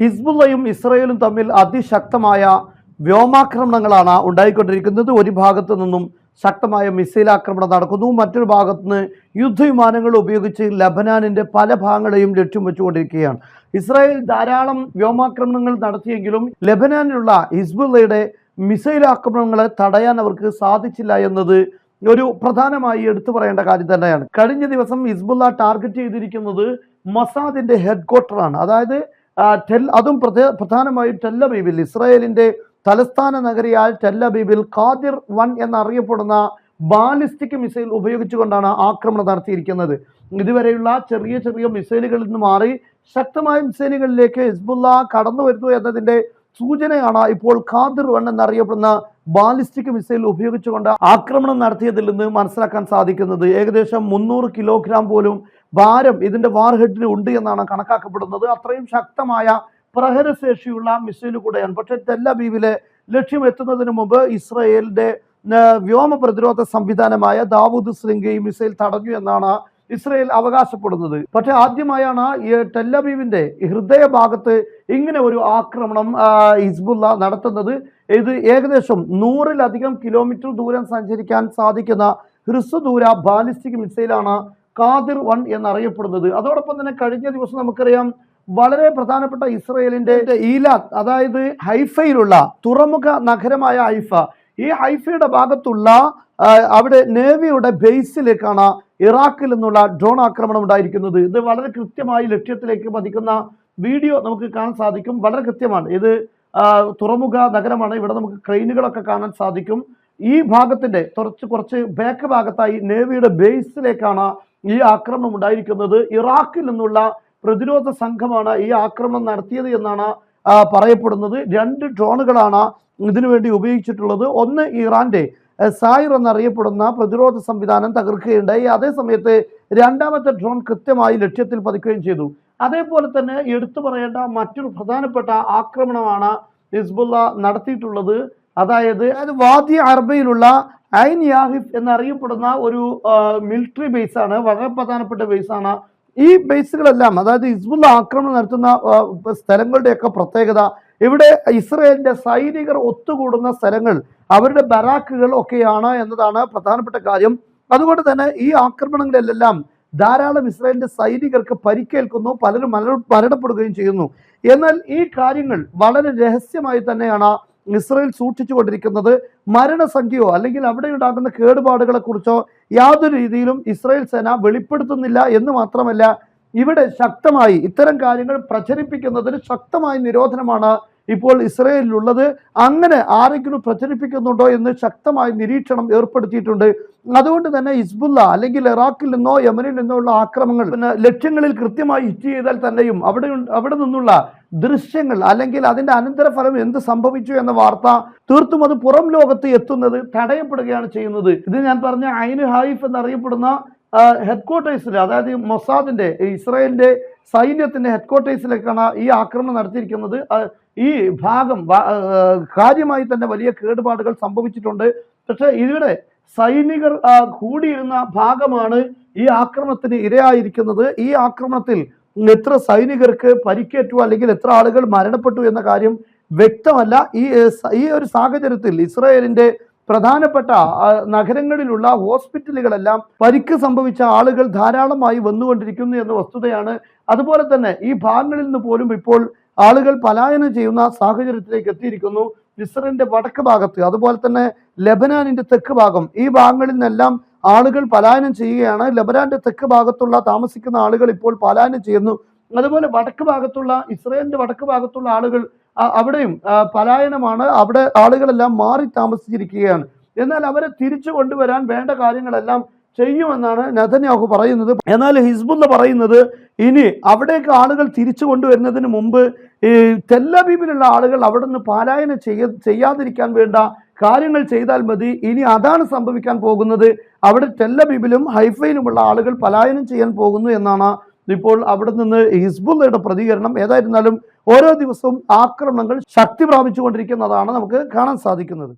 ഹിസ്ബുള്ളയും ഇസ്രയേലും തമ്മിൽ അതിശക്തമായ വ്യോമാക്രമണങ്ങളാണ് ഉണ്ടായിക്കൊണ്ടിരിക്കുന്നത്. ഒരു ഭാഗത്ത് നിന്നും ശക്തമായ മിസൈൽ ആക്രമണം നടക്കുന്നു. മറ്റൊരു ഭാഗത്തുനിന്ന് യുദ്ധവിമാനങ്ങൾ ഉപയോഗിച്ച് ലബനാനിന്റെ പല ഭാഗങ്ങളെയും ലക്ഷ്യം വെച്ചുകൊണ്ടിരിക്കുകയാണ്. ഇസ്രായേൽ ധാരാളം വ്യോമാക്രമണങ്ങൾ നടത്തിയെങ്കിലും ലബനാനിലുള്ള ഹിസ്ബുള്ളയുടെ മിസൈൽ ആക്രമണങ്ങളെ തടയാൻ അവർക്ക് സാധിച്ചില്ല എന്നത് ഒരു പ്രധാനമായി എടുത്തു പറയേണ്ട കാര്യം തന്നെയാണ്. കഴിഞ്ഞ ദിവസം ഹിസ്ബുള്ള ടാർഗറ്റ് ചെയ്തിരിക്കുന്നത് മസാദിന്റെ ഹെഡ് ക്വാർട്ടറാണ് അതായത് ടെൽ അതും പ്രധാ പ്രധാനമായും ടെല്ലബീബിൽ ഇസ്രായേലിന്റെ തലസ്ഥാന നഗരിയായ ടെല്ലബീബിൽ ഖാദിർ വൺ എന്നറിയപ്പെടുന്ന ബാലിസ്റ്റിക് മിസൈൽ ഉപയോഗിച്ചുകൊണ്ടാണ് ആക്രമണം നടത്തിയിരിക്കുന്നത്. ഇതുവരെയുള്ള ചെറിയ ചെറിയ മിസൈലുകളിൽ നിന്ന് മാറി ശക്തമായ മിസൈലുകളിലേക്ക് ഹിസ്ബുല്ല കടന്നു വരുന്നു എന്നതിന്റെ സൂചനയാണ് ഇപ്പോൾ ഖാദിർ വൺ എന്നറിയപ്പെടുന്ന ബാലിസ്റ്റിക് മിസൈൽ ഉപയോഗിച്ചുകൊണ്ട് ആക്രമണം നടത്തിയതിൽ നിന്ന് മനസ്സിലാക്കാൻ സാധിക്കുന്നത്. ഏകദേശം മുന്നൂറ് കിലോഗ്രാം പോലും ഭാരം ഇതിന്റെ വാർഹെഡിന് ഉണ്ട് എന്നാണ് കണക്കാക്കപ്പെടുന്നത്. അത്രയും ശക്തമായ പ്രഹരശേഷിയുള്ള മിസൈലു കൂടെയാണ്. പക്ഷേ തെല്ലബീവിലെ ലക്ഷ്യം എത്തുന്നതിന് മുമ്പ് ഇസ്രയേലിന്റെ ആ, വ്യോമ പ്രതിരോധ സംവിധാനമായ ദാവൂദ് ശൃംഗ ഈ മിസൈൽ തടഞ്ഞു എന്നാണ് ഇസ്രയേൽ അവകാശപ്പെടുന്നത്. പക്ഷേ ആദ്യമായാണ് ഈ ടെല്ലബീവിന്റെ ഹൃദയഭാഗത്ത് ഇങ്ങനെ ഒരു ആക്രമണം ഹിസ്ബുല്ല നടത്തുന്നത്. ഇത് ഏകദേശം നൂറിലധികം കിലോമീറ്റർ ദൂരം സഞ്ചരിക്കാൻ സാധിക്കുന്ന ഹ്രസ്വദൂര ബാലിസ്റ്റിക് മിസൈലാണ് കാദിർ വൺ എന്നറിയപ്പെടുന്നത്. അതോടൊപ്പം തന്നെ കഴിഞ്ഞ ദിവസം നമുക്കറിയാം വളരെ പ്രധാനപ്പെട്ട ഇസ്രയേലിന്റെ ഈലാത്ത് അതായത് ഹൈഫയിലുള്ള തുറമുഖ നഗരമായ ഹൈഫ. ഈ ഹൈഫയുടെ ഭാഗത്തുള്ള അവിടെ നേവിയുടെ ബേസിലേക്കാണ് ഇറാഖിൽ നിന്നുള്ള ഡ്രോൺ ആക്രമണം ഉണ്ടായിരിക്കുന്നത്. ഇത് വളരെ കൃത്യമായി ലക്ഷ്യത്തിലേക്ക് പതിക്കുന്ന വീഡിയോ നമുക്ക് കാണാൻ സാധിക്കും. വളരെ കൃത്യമാണ്. ഇത് തുറമുഖ നഗരമാണ്. ഇവിടെ നമുക്ക് ക്രെയിനുകളൊക്കെ കാണാൻ സാധിക്കും. ഈ ഭാഗത്തിന്റെ കുറച്ച് കുറച്ച് ബാക്ക് ഭാഗത്തായി നേവിയുടെ ബേസിലേക്കാണ് ഈ ആക്രമണം ഉണ്ടായിരിക്കുന്നത് ഇറാഖിൽ നിന്നുള്ള പ്രതിരോധ സംഘമാണ് ഈ ആക്രമണം നടത്തിയത് എന്നാണ് പറയപ്പെടുന്നത്. രണ്ട് ഡ്രോണുകളാണ് ഇതിനുവേണ്ടി ഉപയോഗിച്ചിട്ടുള്ളത്. ഒന്ന് ഇറാന്റെ സായിർ എന്നറിയപ്പെടുന്ന പ്രതിരോധ സംവിധാനം തകർക്കുകയുണ്ടായി. അതേ സമയത്ത് രണ്ടാമത്തെ ഡ്രോൺ കൃത്യമായി ലക്ഷ്യത്തിൽ പതിക്കുകയും ചെയ്തു. അതേപോലെ തന്നെ എടുത്തു പറയേണ്ട മറ്റൊരു പ്രധാനപ്പെട്ട ആക്രമണമാണ് ഹിസ്ബുള്ള നടത്തിയിട്ടുള്ളത്. അതായത് അതായത് വാദി അറബയിലുള്ള ഐൻ യാഹിഫ് എന്നറിയപ്പെടുന്ന ഒരു മിലിറ്ററി ബേസാണ് വളരെ പ്രധാനപ്പെട്ട ബേസാണ് ഈ ബേസുകളെല്ലാം അതായത് ഹിസ്ബുള്ള ആക്രമണം നടത്തുന്ന സ്ഥലങ്ങളുടെയൊക്കെ പ്രത്യേകത ഇവിടെ ഇസ്രയേലിന്റെ സൈനികർ ഒത്തുകൂടുന്ന സ്ഥലങ്ങൾ അവരുടെ ബറാക്കുകൾ ഒക്കെയാണ് എന്നതാണ് പ്രധാനപ്പെട്ട കാര്യം. അതുകൊണ്ട് തന്നെ ഈ ആക്രമണങ്ങളിലെല്ലാം ധാരാളം ഇസ്രായേലിന്റെ സൈനികർക്ക് പരിക്കേൽക്കുന്നു പലരും മര മരണപ്പെടുകയും ചെയ്യുന്നു. എന്നാൽ ഈ കാര്യങ്ങൾ വളരെ രഹസ്യമായി തന്നെയാണ് ഇസ്രായേൽ സൂക്ഷിച്ചുകൊണ്ടിരിക്കുന്നത് മരണസംഖ്യയോ അല്ലെങ്കിൽ അവിടെ ഉണ്ടാകുന്ന കേടുപാടുകളെ കുറിച്ചോ യാതൊരു രീതിയിലും ഇസ്രയേൽ സേന വെളിപ്പെടുത്തുന്നില്ല എന്ന് മാത്രമല്ല ഇവിടെ ശക്തമായി ഇത്തരം കാര്യങ്ങൾ പ്രചരിപ്പിക്കുന്നതിന് ശക്തമായ നിരോധനമാണ് ഇപ്പോൾ ഇസ്രയേലിലുള്ളത്. അങ്ങനെ ആരെങ്കിലും പ്രചരിപ്പിക്കുന്നുണ്ടോ എന്ന് ശക്തമായ നിരീക്ഷണം ഏർപ്പെടുത്തിയിട്ടുണ്ട്. അതുകൊണ്ട് തന്നെ ഹിസ്ബുല്ല അല്ലെങ്കിൽ ഇറാഖിൽ നിന്നോ യമനിൽ നിന്നോ ഉള്ള ആക്രമണങ്ങൾ പിന്നെ ലക്ഷ്യങ്ങളിൽ കൃത്യമായി ഹിറ്റ് ചെയ്താൽ തന്നെയും അവിടെ അവിടെ നിന്നുള്ള ദൃശ്യങ്ങൾ അല്ലെങ്കിൽ അതിന്റെ അനന്തരഫലം എന്ത് സംഭവിച്ചു എന്ന വാർത്ത തീർത്തും അത് പുറം ലോകത്ത് എത്തുന്നത് തടയപ്പെടുകയാണ് ചെയ്യുന്നത്. ഇത് ഞാൻ പറഞ്ഞ ഐന് ഹായിഫ് എന്നറിയപ്പെടുന്ന ഹെഡ് ക്വാർട്ടേഴ്സിൽ അതായത് മൊസാദിന്റെ ഇസ്രായേലിന്റെ സൈന്യത്തിന്റെ ഹെഡ്ക്വാർട്ടേഴ്സിലേക്കാണ് ഈ ആക്രമണം നടത്തിയിരിക്കുന്നത്. ഈ ഭാഗം കാര്യമായി തന്നെ വലിയ കേടുപാടുകൾ സംഭവിച്ചിട്ടുണ്ട്. പക്ഷേ ഇവിടെ സൈനികർ കൂടിയിരുന്ന ഭാഗമാണ് ഈ ആക്രമണത്തിന് ഇരയായിരിക്കുന്നത്. ഈ ആക്രമണത്തിൽ എത്ര സൈനികർക്ക് പരിക്കേറ്റു അല്ലെങ്കിൽ എത്ര ആളുകൾ മരണപ്പെട്ടു എന്ന കാര്യം വ്യക്തമല്ല. ഈ ഈ ഒരു സാഹചര്യത്തിൽ ഇസ്രായേലിന്റെ പ്രധാനപ്പെട്ട നഗരങ്ങളിലുള്ള ഹോസ്പിറ്റലുകളെല്ലാം പരിക്ക് സംഭവിച്ച ആളുകൾ ധാരാളമായി വന്നുകൊണ്ടിരിക്കുന്നു എന്ന വസ്തുതയാണ്. അതുപോലെ തന്നെ ഈ ഭാഗങ്ങളിൽ നിന്ന് പോലും ഇപ്പോൾ ആളുകൾ പലായനം ചെയ്യുന്ന സാഹചര്യത്തിലേക്ക് എത്തിയിരിക്കുന്നു. ഇസ്രയേലിന്റെ വടക്ക് ഭാഗത്ത് അതുപോലെ തന്നെ ലബനാനിന്റെ തെക്ക് ഭാഗം. ഈ ഭാഗങ്ങളിൽ നിന്നെല്ലാം ആളുകൾ പലായനം ചെയ്യുകയാണ്. ലബനാന്റെ തെക്ക് ഭാഗത്തുള്ള താമസിക്കുന്ന ആളുകൾ ഇപ്പോൾ പലായനം ചെയ്യുന്നു. അതുപോലെ വടക്ക് ഭാഗത്തുള്ള ഇസ്രയേലിന്റെ വടക്ക് ഭാഗത്തുള്ള ആളുകൾ അവിടെയും പലായനമാണ്. അവിടെ ആളുകളെല്ലാം മാറി താമസിച്ചിരിക്കുകയാണ്. എന്നാൽ അവരെ തിരിച്ചു കൊണ്ടുവരാൻ വേണ്ട കാര്യങ്ങളെല്ലാം ചെയ്യുമെന്നാണ് നഥന്യാഹു പറയുന്നത്. എന്നാൽ ഹിസ്ബുല്ല പറയുന്നത് ഇനി അവിടേക്ക് ആളുകൾ തിരിച്ചു കൊണ്ടുവരുന്നതിന് മുമ്പ് ഈ തെല്ലബീബിലുള്ള ആളുകൾ അവിടെ നിന്ന് പാലായനം ചെയ്യ ചെയ്യാതിരിക്കാൻ വേണ്ട കാര്യങ്ങൾ ചെയ്താൽ മതി. ഇനി അതാണ് സംഭവിക്കാൻ പോകുന്നത്. അവിടെ ടെല്ലബീബിലും ഹൈഫയിലുമുള്ള ആളുകൾ പലായനം ചെയ്യാൻ പോകുന്നു എന്നാണ് ഇപ്പോൾ അവിടെ നിന്ന് ഹിസ്ബുള്ളയുടെ പ്രതികരണം. ഏതായിരുന്നാലും ഓരോ ദിവസവും ആക്രമണങ്ങൾ ശക്തി പ്രാപിച്ചുകൊണ്ടിരിക്കുന്നതാണ് നമുക്ക് കാണാൻ സാധിക്കുന്നത്.